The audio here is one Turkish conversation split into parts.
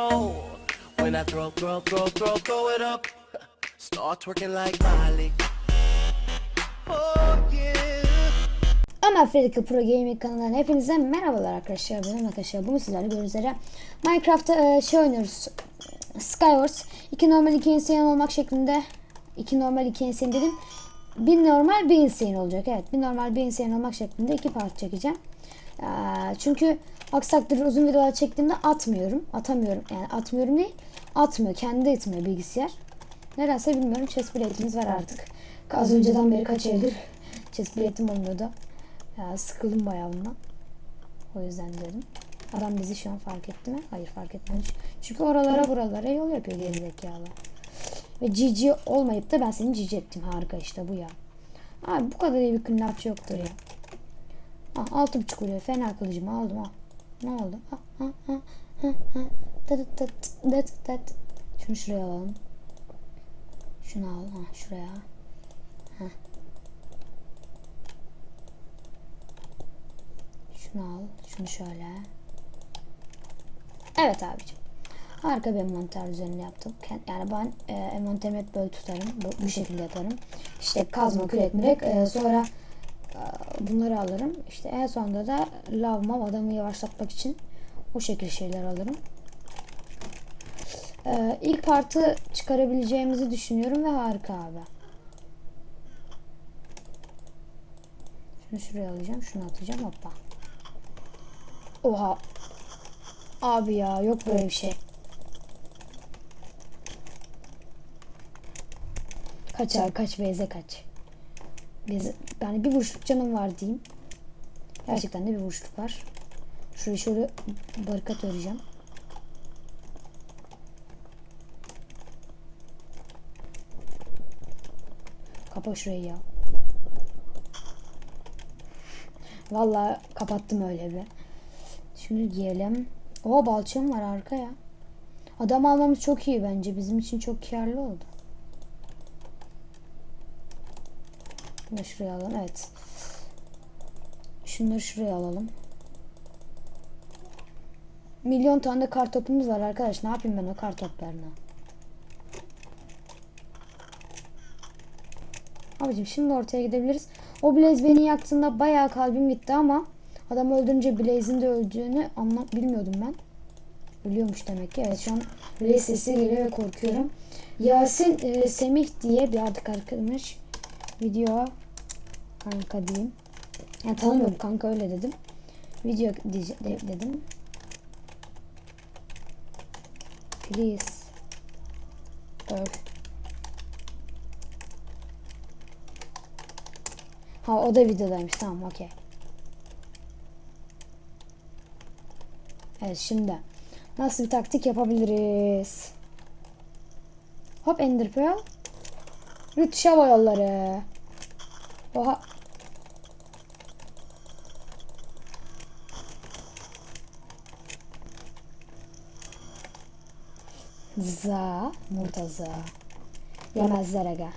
Oh, when I throw, throw, throw, throw, throw it up, start twerking like Miley. Oh yeah. Ömer Fredika Pro Gaming kanalından hepinize merhabalar arkadaşlar. Ben arkadaşlar bugün sizlerle gördüğünüz üzere Minecraft'ta e, şey oynuyoruz. Skywars. İki normal iki insane olmak şeklinde. iki normal iki insane dedim. Bir normal bir insane olacak. Evet bir normal bir insane olmak şeklinde iki part çekeceğim. Ee, çünkü aksi takdirde uzun videolar çektiğimde atmıyorum. Atamıyorum. Yani atmıyorum değil. Atmıyor. Kendi etmiyor bilgisayar. Nedense bilmiyorum. Chess biletimiz var artık. Az önceden beri kaç aydır chess biletim olmuyordu. Ya sıkıldım bayağı bundan. O yüzden dedim. Adam bizi şu an fark etti mi? Hayır fark etmemiş. Çünkü oralara buralara yol yapıyor gerizekalı. Ve GG olmayıp da ben seni GG ettim. Harika işte bu ya. Abi bu kadar iyi bir kınnapçı yoktur ya. Ah altı buçuk oluyor. Fena kılıcımı aldım ah. Ne oldu? Şunu şuraya alalım. Şunu al. Ha, şuraya. Şunu al. Şunu şöyle. Evet abicim. Harika bir envanter üzerinde yaptım. Yani ben e, envanterimi hep böyle tutarım. Bu, bu şekilde yaparım. İşte kazma, kürek, mürek. E, sonra e, bunları alırım. İşte en sonunda da lav mav adamı yavaşlatmak için o şekilde şeyler alırım. E, ilk partı çıkarabileceğimizi düşünüyorum ve harika abi. Şunu şuraya alacağım. Şunu atacağım. Hoppa. Oha. Abi ya yok böyle bir şey. Kaç abi kaç beze kaç. Biz, yani bir vuruşluk canım var diyeyim. Gerçekten de bir vuruşluk var. Şuraya şöyle barikat öreceğim. Kapa şurayı ya. Vallahi kapattım öyle bir. Şunu giyelim. O balçığım var arka ya. Adam almamız çok iyi bence. Bizim için çok karlı oldu. Bunu şuraya alalım. Evet. Şunları şuraya alalım. Milyon tane de kar topumuz var arkadaş. Ne yapayım ben o kar toplarına? Abicim şimdi ortaya gidebiliriz. O Blaze beni yaktığında bayağı kalbim gitti ama adam öldürünce Blaze'in de öldüğünü anlam bilmiyordum ben. Ölüyormuş demek ki. Evet şu an Blaze sesi geliyor ve korkuyorum. Yasin e, Semih diye bir artık arkadaş video kanka diyeyim. Yani tanımıyorum kanka öyle dedim. Video diye- de- dedim. Please. Öl. Ha o da videodaymış tamam okey. Evet şimdi nasıl bir taktik yapabiliriz? Hop Ender Pearl. Rütüş hava yolları. Oha. Za, Murtaza. Yemezler aga.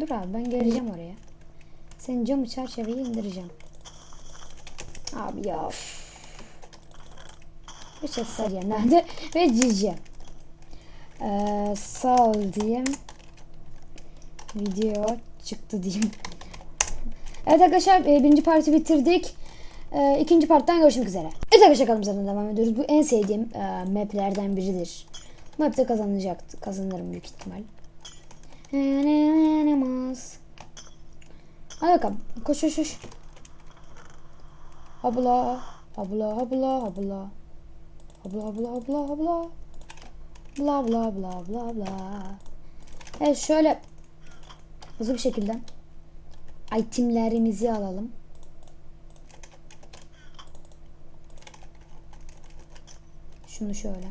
Dur abi ben geleceğim oraya. Senin camı çerçeveyi indireceğim. Abi ya. Üç eser nerede? Ve cici. Ee, sağ ol diyeyim. Video çıktı diyeyim. Evet arkadaşlar e, birinci parti bitirdik. E, ikinci parttan görüşmek üzere. Evet arkadaşlar zaten devam ediyoruz. Bu en sevdiğim e, maplerden biridir. Mapte kazanacak, kazanırım büyük ihtimal. Hadi bakalım. Koş koş koş. Abla. Abla abla abla. Abla abla abla abla. Bla bla bla bla bla. Evet şöyle hızlı bir şekilde itemlerimizi alalım. Şunu şöyle.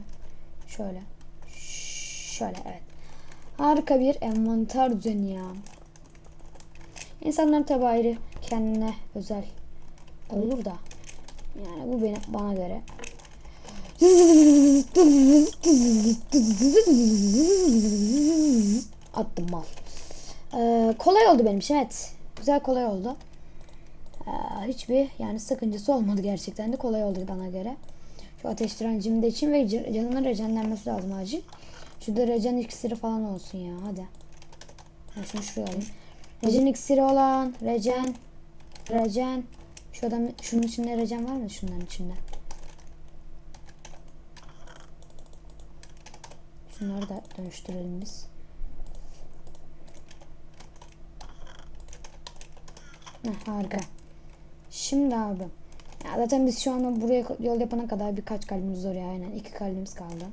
Şöyle. Şöyle evet. Harika bir envanter düzeni ya. İnsanların tabi ayrı kendine özel olur da. Yani bu benim bana göre. Attım mal. Ee, kolay oldu benim için evet. Güzel kolay oldu. Ee, hiçbir yani sakıncası olmadı gerçekten de kolay oldu bana göre. Şu ateş direncimi de için ve can- canının rejenlenmesi lazım acil. Şurada rejen iksiri falan olsun ya hadi. Ben şunu şuraya alayım. Rejen iksiri olan rejen rejen şu adam şunun içinde rejen var mı şunların içinde? Şunları da dönüştürelim biz. Heh, harika. Şimdi abi. Ya zaten biz şu anda buraya yol yapana kadar birkaç kalbimiz zor ya aynen. iki kalbimiz kaldı.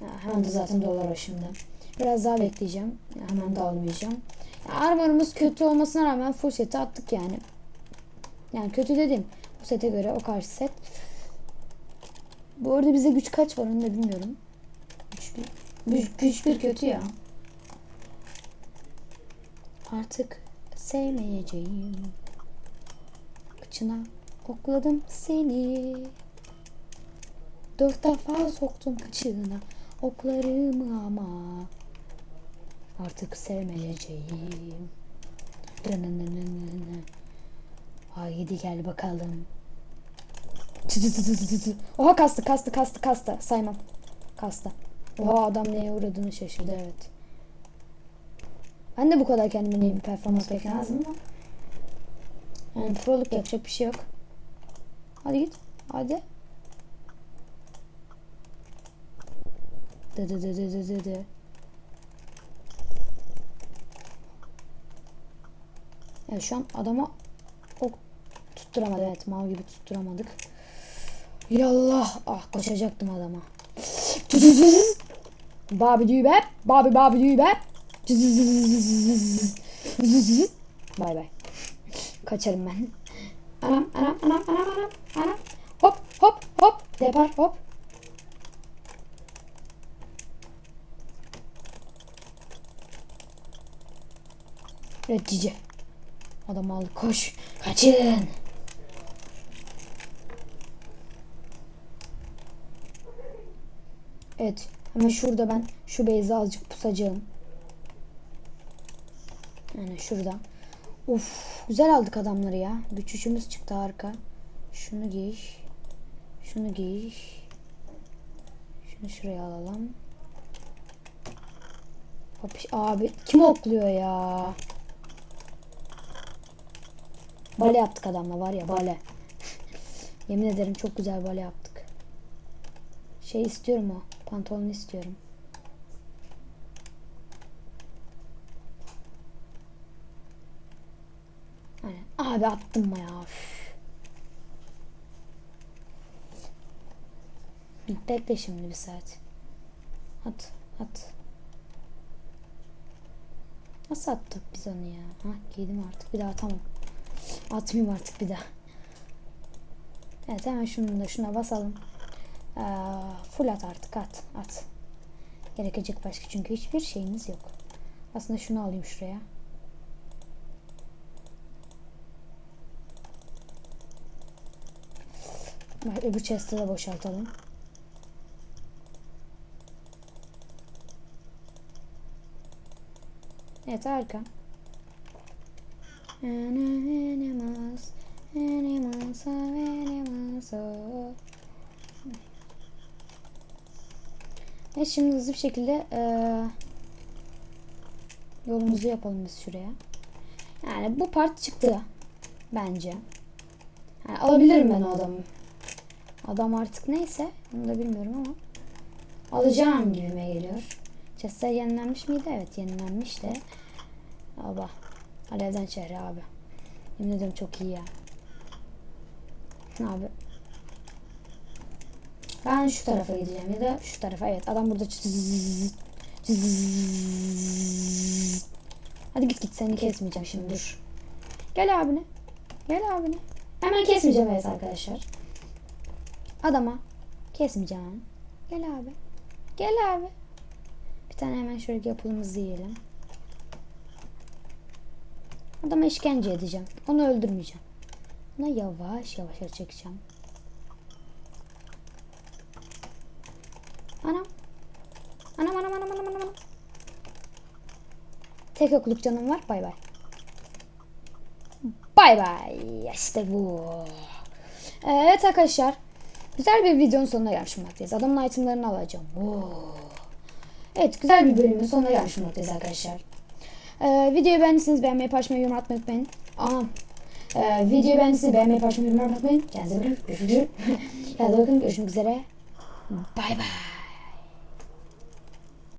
Ya hemen de zaten dolar o şimdi. Biraz daha bekleyeceğim. Ya hemen de almayacağım. Ya armorumuz kötü olmasına rağmen full seti attık yani. Yani kötü dedim. Bu sete göre o karşı set. Bu arada bize güç kaç var onu da bilmiyorum. Güç bir, kötü ya. Artık sevmeyeceğim. Kıçına okladım seni. Dört defa soktum kıçına oklarımı ama artık sevmeyeceğim. Haydi gel bakalım. Oha kastı kastı kastı kastı saymam. Kastı. Oha adam neye uğradığını şaşırdı evet. Ben de bu kadar kendime iyi bir performans beklemezdim ama. Yani proluk yapacak bir şey yok. Hadi git. Hadi. Dı dı dı dı dı dı dı. Evet şu an adama ok tutturamadık. Evet mal gibi tutturamadık. Yallah. Ah koşacaktım adama. Babi düğü be. Babi babi düğü be. Bay bay. Kaçarım ben. Anam anam anam anam anam anam. Hop hop hop. Depar hop. Evet cici. Adam aldı koş. Kaçın. Evet. Hemen şurada ben şu beyzi azıcık pusacağım. Yani şurada. Uf, güzel aldık adamları ya. Güç üçümüz çıktı harika. Şunu giy. Şunu giy. Şunu şuraya alalım. Abi kim okluyor ya? Bale yaptık adamla var ya bale. Yemin ederim çok güzel bale yaptık. Şey istiyorum o. Pantolon istiyorum. Aynen. Abi attım mı ya? Bekle şimdi bir saat. At, at. Nasıl attık biz onu ya? Ha giydim artık. Bir daha tamam. Atmayayım artık bir daha. Evet hemen şunu da şuna basalım. Ee, full at artık at at. Gerekecek başka çünkü hiçbir şeyimiz yok. Aslında şunu alayım şuraya. Öbür chest'i de boşaltalım. Evet harika. Animals, animals, animals, oh. Evet şimdi hızlı bir şekilde eee, yolumuzu yapalım biz şuraya. Yani bu part çıktı bence. Yani alabilirim ben o adamı. Adam artık neyse onu da bilmiyorum ama alacağım gibime geliyor. Chester yenilenmiş miydi? Evet yenilenmiş de. Aba. Alevden çehre abi. Yemin ederim çok iyi ya. Abi. Ben şu tarafa gideceğim ya da şu tarafa. Evet adam burada cızz. Hadi git git seni kesmeyeceğim şimdi dur. Gel abine. Gel abine. Hemen kesmeyeceğim evet arkadaşlar. Adama kesmeyeceğim. Gel abi. Gel abi. Bir tane hemen şöyle yapılımızı yiyelim. Adama işkence edeceğim. Onu öldürmeyeceğim. Ona yavaş yavaş çekeceğim. Anam. Anam anam anam anam anam. Tek okluk canım var. Bay bay. Bay bay. İşte bu. Evet arkadaşlar. Güzel bir videonun sonuna gelmiş bulunmaktayız. Adamın itemlarını alacağım. Evet güzel bir bölümün sonuna gelmiş bulunmaktayız arkadaşlar. Ee, videoyu beğendiyseniz beğenmeyi, paylaşmayı, yorum atmayı unutmayın. Aha. Ee, videoyu beğendiyseniz beğenmeyi, paylaşmayı, yorum atmayı unutmayın. Kendinize bakın. Görüşürüz. Hadi bakın görüşmek üzere. Bay bay.